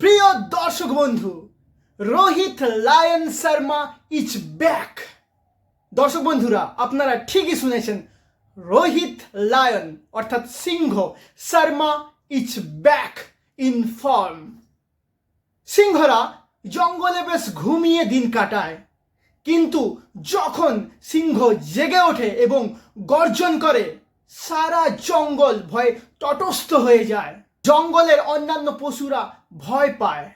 প্রিয় দর্শক বন্ধু, Rohit lion Sharma is back দর্শক বন্ধুরা, আপনারা ঠিকই শুনেছেন, রোহিত লায়ন, অর্থাৎ সিংহ, Sharma is back in form সিংহরা জঙ্গলে বেশ ঘুমিয়ে দিন কাটায়, কিন্তু যখন সিংহ জেগে ওঠে এবং গর্জন করে, সারা জঙ্গল ভয়ে তটস্থ হয়ে যায়। জঙ্গলের অন্যান্য পশুরা ভয় পায়।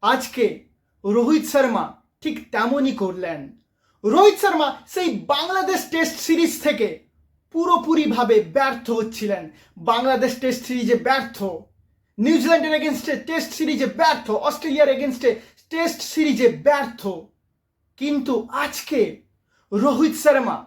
আজকে রোহিত শর্মা ঠিক তেমনই করলেন। রোহিত শর্মা সেই বাংলাদেশ টেস্ট সিরিজ থেকে পুরোপুরিভাবে ব্যর্থ হচ্ছিলেন। বাংলাদেশ টেস্ট সিরিজে ব্যর্থ, নিউজিল্যান্ডের এগেনস্টে টেস্ট সিরিজে ব্যর্থ, অস্ট্রেলিয়ার এগেনস্টে টেস্ট সিরিজে ব্যর্থ। কিন্তু আজকে রোহিত শর্মা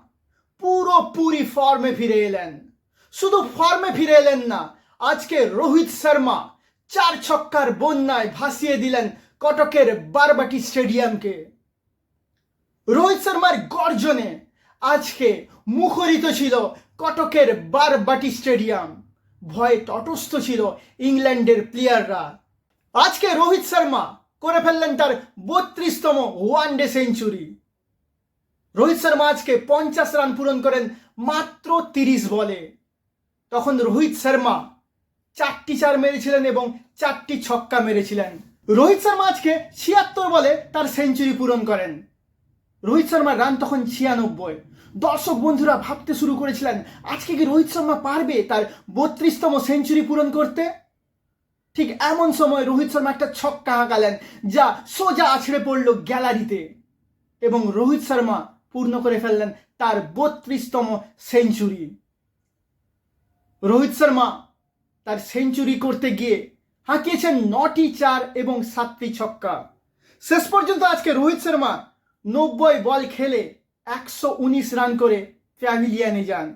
পুরোপুরি ফর্মে ফিরে এলেন। শুধু ফর্মে ফিরে এলেন না, আজকে রোহিত শর্মা চার ছক্কার বন্যায় ভাসিয়ে দিলেন কটকের বারবাটি স্টেডিয়ামকে। রোহিত শর্মার গর্জনে আজকে মুখরিত ছিল কটকের বারবাটি স্টেডিয়াম। ভয়ে তটস্থ ছিল ইংল্যান্ডের প্লেয়াররা। আজকে রোহিত শর্মা করে ফেললেন তার বত্রিশতম one day century. Rohit Sharma আজকে পঞ্চাশ রান পূরণ করেন মাত্র তিরিশ বলে। তখন রোহিত শর্মা চারটি চার মেরেছিলেন এবং চারটি ছক্কা মেরেছিলেন। রোহিত শর্মা আজকে ছিয়াত্তর বলে তার সেঞ্চুরি পূরণ করেন। রোহিত শর্মার রান তখন ছিয়ানব্বই। দর্শক বন্ধুরা, ভাবতে শুরু করেছিলেন, আজকে কি রোহিত শর্মা পারবে তার বত্রিশতম সেঞ্চুরি পূরণ করতে? ঠিক এমন সময় রোহিত শর্মা একটা ছক্কা হাঁকালেন যা সোজা আছড়ে পড়ল গ্যালারিতে এবং রোহিত শর্মা পূর্ণ করে ফেললেন তার বত্রিশতম সেঞ্চুরি। রোহিত শর্মা তার সেঞ্চুরি করতে গিয়ে হাঁকিয়েছেন নটি চার এবং সাতটি ছক্কা। শেষ পর্যন্ত আজকে রোহিত শর্মা নব্বই বল খেলে একশো উনিশ রান করে প্যাভিলিয়ানে যান।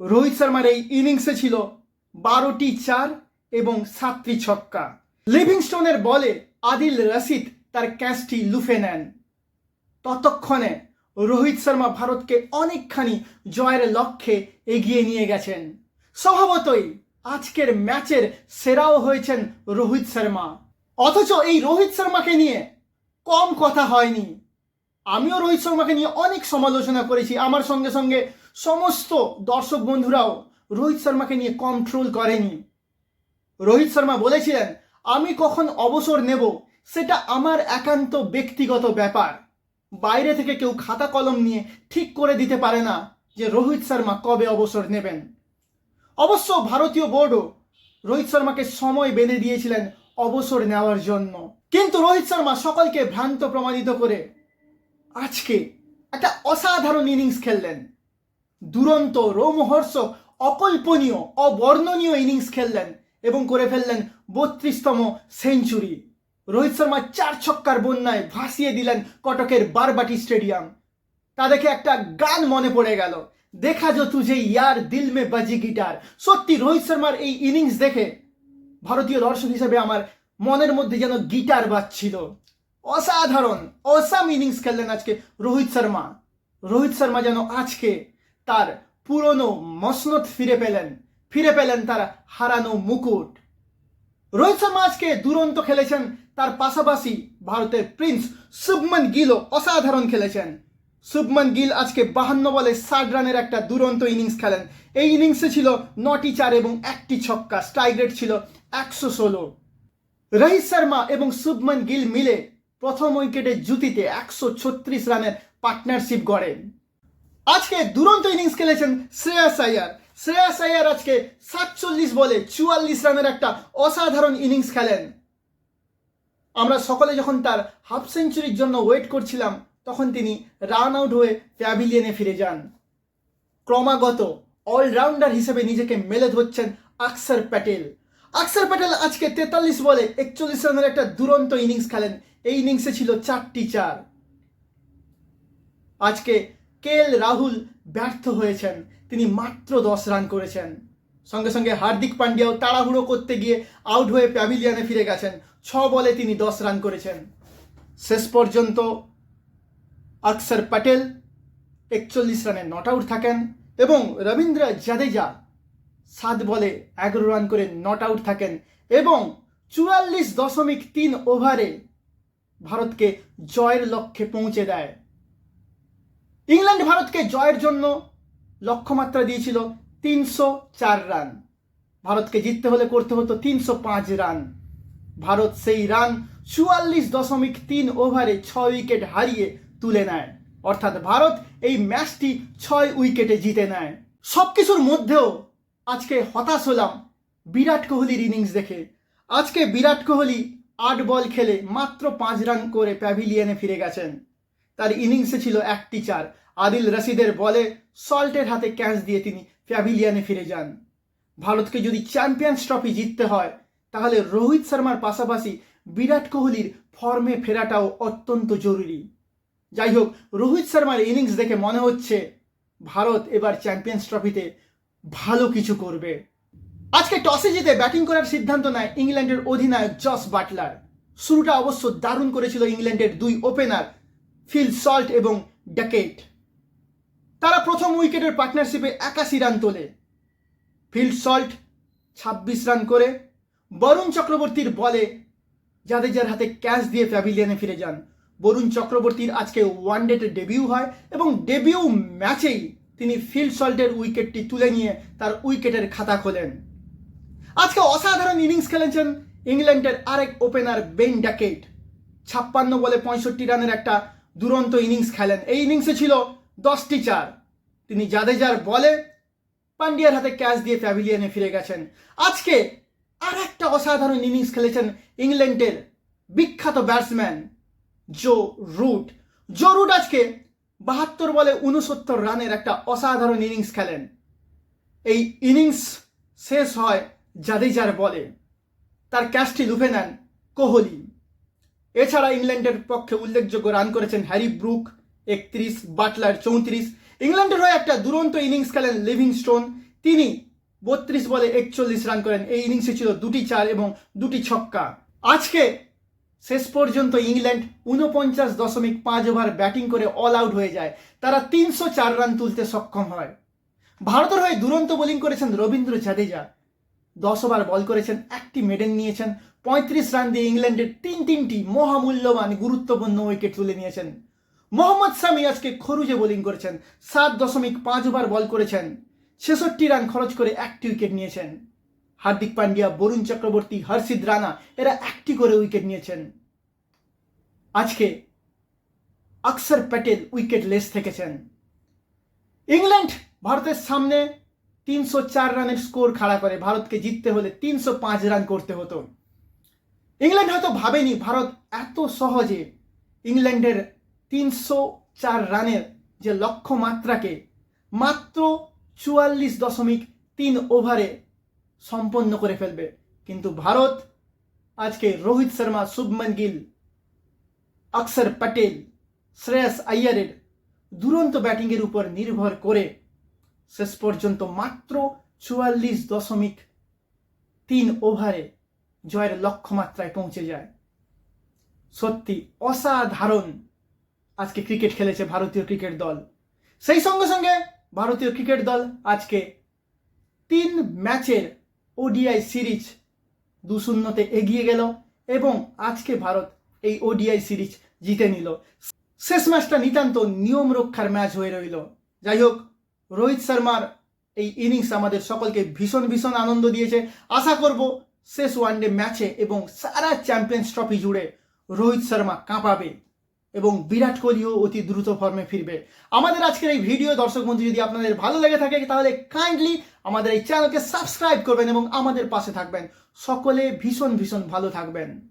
রোহিত শর্মার এই ইনিংসে ছিল বারোটি চার এবং সাতটি ছক্কা। লিভিংস্টোনের বলে আদিল রশিদ তার ক্যাচটি লুফে নেন। ততক্ষণে রোহিত শর্মা ভারতকে অনেকখানি জয়ের লক্ষ্যে এগিয়ে নিয়ে গেছেন। স্বভাবতই আজকের ম্যাচের সেরাও হয়েছেন রোহিত শর্মা। অথচ এই রোহিত শর্মাকে নিয়ে কম কথা হয়নি। আমিও রোহিত শর্মাকে নিয়ে অনেক সমালোচনা করেছি। আমার সঙ্গে সঙ্গে সমস্ত দর্শক বন্ধুরাও রোহিত শর্মাকে নিয়ে কম ট্রোল করেনি। রোহিত শর্মা বলেছিলেন, আমি কখন অবসর নেব সেটা আমার একান্ত ব্যক্তিগত ব্যাপার। বাইরে থেকে কেউ খাতা কলম নিয়ে ঠিক করে দিতে পারে না যে রোহিত শর্মা কবে অবসর নেবেন। অবশ্য ভারতীয় বোর্ডও রোহিত শর্মাকে সময় বেঁধে দিয়েছিলেন অবসর নেওয়ার জন্য। কিন্তু রোহিত শর্মা সকলকে ভ্রান্ত প্রমাণিত করে আজকে একটা অসাধারণ ইনিংস খেললেন। দুরন্ত, রোমহর্ষক, অকল্পনীয়, অবর্ণনীয় ইনিংস খেললেন এবং করে ফেললেন বত্রিশতম সেঞ্চুরি। রোহিত শর্মা চার ছক্কার বন্যায় ভাসিয়ে দিলেন কটকের বারবাটি স্টেডিয়াম। তা দেখে একটা গান মনে পড়ে গেল। দেখা যো তুঝে ইয়ার দিল মে বাজি গিটার সত্যি রোহিত শর্মার এই ইনিংস দেখে ভারতীয় দর্শক হিসেবে আমার মনের মধ্যে যেন গিটার বাজছিল। অসাধারণ, অসাম ইনিংস খেললেন আজকে রোহিত শর্মা। রোহিত শর্মা যেন আজকে তার পুরনো মসনত ফিরে পেলেন ফিরে পেলেন তার হারানো মুকুট। রোহিত শর্মা আজকে দুরন্ত খেলেছেন, তার পাশাপাশি ভারতের প্রিন্স শুভমন গিলও অসাধারণ খেলেছেন। শুভমন গিল আজকে বাহান্ন বলে ষাট রানের একটা দুরন্ত ইনিংস খেলেন। এই ইনিংসে ছিল নটি চার এবং একটি ছক্কা, স্ট্রাইক রেট ছিল একশো ষোলো। রহিত শর্মা এবং শুভমন গিল মিলে প্রথম উইকেটে জুতিতে একশো ছত্রিশ রানের পার্টনারশিপ গড়েন আজকে দুরন্ত ইনিংস খেলেছেন শ্রেয়াস আয়ার। শ্রেয়াস আয়ার আজকে সাতচল্লিশ বলে চুয়াল্লিশ রানের একটা অসাধারণ ইনিংস খেলেন। আমরা সকলে যখন তার হাফ সেঞ্চুরির জন্য ওয়েট করছিলাম তখন তিনি রান আউট হয়ে প্যাভিলিয়নে ফিরে যান। ক্রমাগত অলরাউন্ডার হিসেবে নিজেকে মেলে ধরছেন আকসার প্যাটেল। আকসার প্যাটেল আজকে তেতাল্লিশ বলে একচল্লিশ রানের একটা দুরন্ত ইনিংস খেলেন। এই ইনিংসে ছিল চারটি চার। আজকে কে এল রাহুল ব্যর্থ হয়েছেন। তিনি মাত্র দশ রান করেছেন। সঙ্গে সঙ্গে হার্দিক পান্ডিয়াও তাড়াহুড়ো করতে গিয়ে আউট হয়ে প্যাভিলিয়নে ফিরে গেছেন। ছ বলে তিনি দশ রান করেছেন। শেষ পর্যন্ত আকসর প্যাটেল, একচল্লিশ রানে নট আউট থাকেন এবং রবীন্দ্র জাদেজা সাত বলে এগারো রান করে নট আউট থাকেন এবং চুয়াল্লিশ দশমিক তিন ওভারে ভারতকে জয়ের লক্ষ্যে পৌঁছে দেয়। ইংল্যান্ড ভারতকে জয়ের জন্য লক্ষ্যমাত্রা দিয়েছিল তিনশো চার রান। ভারতকে জিততে হলে করতে হতো তিনশো পাঁচ রান। ভারত সেই রান চুয়াল্লিশ দশমিক তিন ওভারে ছয় উইকেট হারিয়ে তুলে নেয়। অর্থাৎ ভারত এই ম্যাচটি ছয় উইকেটে জিতে নেয়। সব কিছুর মধ্যেও আজকে হতাশ হলাম বিরাট কোহলির ইনিংস দেখে। আজকে বিরাট কোহলি আট বল খেলে মাত্র পাঁচ রান করে প্যাভিলিয়নে ফিরে গেছেন। তার ইনিংসে ছিল একটি চার। আদিল রশিদের বলে সল্টের হাতে ক্যাচ দিয়ে তিনি প্যাভিলিয়নে ফিরে যান। ভারতকে যদি চ্যাম্পিয়ন্স ট্রফি জিততে হয়, তাহলে রোহিত শর্মার পাশাপাশি বিরাট কোহলির ফর্মে ফেরাটাও অত্যন্ত জরুরি। যাই হোক রোহিত শর্মার ইনিংস দেখে মনে হচ্ছে ভারত এবার চ্যাম্পিয়ন্স ট্রফিতে ভালো কিছু করবে। আজকে টসে জিতে ব্যাটিং করার সিদ্ধান্ত নেয় ইংল্যান্ডের অধিনায়ক জস বাটলার। শুরুটা অবশ্য দারুণ করেছিল ইংল্যান্ডের দুই ওপেনার ফিল সল্ট এবং ড্যাকেট তারা প্রথম উইকেটের পার্টনারশিপে একাশি রান তোলে। ফিল্ড সল্ট ছাব্বিশ রান করে, বরুণ চক্রবর্তীর বলে জাদেজার হাতে ক্যাচ দিয়ে প্যাভিলিয়নে ফিরে যান। বরুণ চক্রবর্তীর আজকে ওয়ানডেতে ডেবিউ হয় এবং ডেবিউ ম্যাচেই তিনি ফিল্ড সল্টের উইকেটটি তুলে নিয়ে তার উইকেটের খাতা খোলেন। আজকে অসাধারণ ইনিংস খেলেছেন ইংল্যান্ডের আরেক ওপেনার বেন ড্যাকেট ছাপ্পান্ন বলে পঁয়ষট্টি রানের একটা দুরন্ত ইনিংস খেলেন। এই ইনিংসে ছিল দশটি চার। তিনি জাদেজার বলে পান্ডিয়ার হাতে ক্যাচ দিয়ে প্যাভিলিয়নে ফিরে গেছেন। আজকে আর একটা অসাধারণ ইনিংস খেলেছেন ইংল্যান্ডের বিখ্যাত batsman Joe Root. Joe Root আজকে বাহাত্তর বলে উনসত্তর রানের একটা অসাধারণ ইনিংস খেলেন। এই ইনিংস শেষ হয় জাদেজার বলে। তার ক্যাচটি লুফে নেন কোহলি। এছাড়া ইংল্যান্ডের পক্ষে উল্লেখযোগ্য রান করেছেন হ্যারি ব্রুক, একত্রিশ, বাটলার চৌত্রিশ। ইংল্যান্ডের হয়ে একটা দুরন্ত ইনিংস খেলেন লিভিংস্টোন। তিনি বত্রিশ বলে একচল্লিশ রান করেন। এই ইনিংসে ছিল দুটি চার এবং দুটি ছক্কা। আজকে শেষ পর্যন্ত ইংল্যান্ড উনপঞ্চাশ দশমিক পাঁচ ওভার ব্যাটিং করে অল আউট হয়ে যায়। তারা তিনশো চার রান তুলতে সক্ষম হয়। ভারতের হয়ে দুরন্ত বোলিং করেছেন রবীন্দ্র জাদেজা। দশ ওভার বল করেছেন, একটি মেডেন নিয়েছেন। পঁয়ত্রিশ রান দিয়ে ইংল্যান্ডের তিন তিনটি মহামূল্যবান গুরুত্বপূর্ণ উইকেট তুলে নিয়েছেন। মোহাম্মদ সামি আজকে খরুজে বোলিং করেছেন, সাত দশমিক পাঁচ ওভার বল করেছেন। ছেষট্টি রান খরচ করে একটি উইকেট নিয়েছেন। হার্দিক পান্ডিয়া, বরুণ চক্রবর্তী হর্ষিদ রানা, এরা একটি করে উইকেট নিয়েছেন। আজকে অক্সর প্যাটেল উইকেট লেস থেকেছেন। ইংল্যান্ড ভারতের সামনে তিনশো চার রানের স্কোর খাড়া করে, ভারতকে জিততে হলে তিনশো পাঁচ রান করতে হতো। ইংল্যান্ড হয়তো ভাবেনি, ভারত এত সহজে ইংল্যান্ডের তিনশো চার রানের যে লক্ষ্যমাত্রাকে মাত্র চুয়াল্লিশ দশমিক তিন ওভারে সম্পন্ন করে ফেলবে। কিন্তু ভারত, আজকে রোহিত শর্মা, শুভমন গিল অক্ষর প্যাটেল, শ্রেয়স আইয়ারের দুরন্ত ব্যাটিংয়ের উপর নির্ভর করে শেষ পর্যন্ত মাত্র চুয়াল্লিশ দশমিক তিন ওভারে জয়ের লক্ষ্যমাত্রায় পৌঁছে যায়। সত্যি অসাধারণ আজকে ক্রিকেট খেলেছে ভারতীয় ক্রিকেট দল। সেই সঙ্গে সঙ্গে ভারতীয় ক্রিকেট দল আজকে তিন ম্যাচের ওডিআই সিরিজ দু শূন্যতে এগিয়ে গেল এবং আজকে ভারত এই ওডিআই সিরিজ জিতে নিল। শেষ ম্যাচটা নিতান্ত নিয়ম রক্ষার ম্যাচ হয়ে রইল। যাই হোক, রোহিত শর্মার এই ইনিংস আমাদের সকলকে ভীষণ ভীষণ আনন্দ দিয়েছে। আশা করব শেষ ওয়ানডে ম্যাচে এবং সারা চ্যাম্পিয়ন্স ট্রফি জুড়ে রোহিত শর্মা কাঁপাবে। এবং বিরাট কোহলিও অতি দ্রুত ফর্মে ফিরবে। আমাদের আজকের এই ভিডিও দর্শক বন্ধু, যদি আপনাদের ভালো লেগে থাকে, তাহলে কাইন্ডলি আমাদের এই চ্যানেলকে সাবস্ক্রাইব করবেন এবং আমাদের পাশে থাকবেন। সকলে ভীষণ ভীষণ ভালো থাকবেন।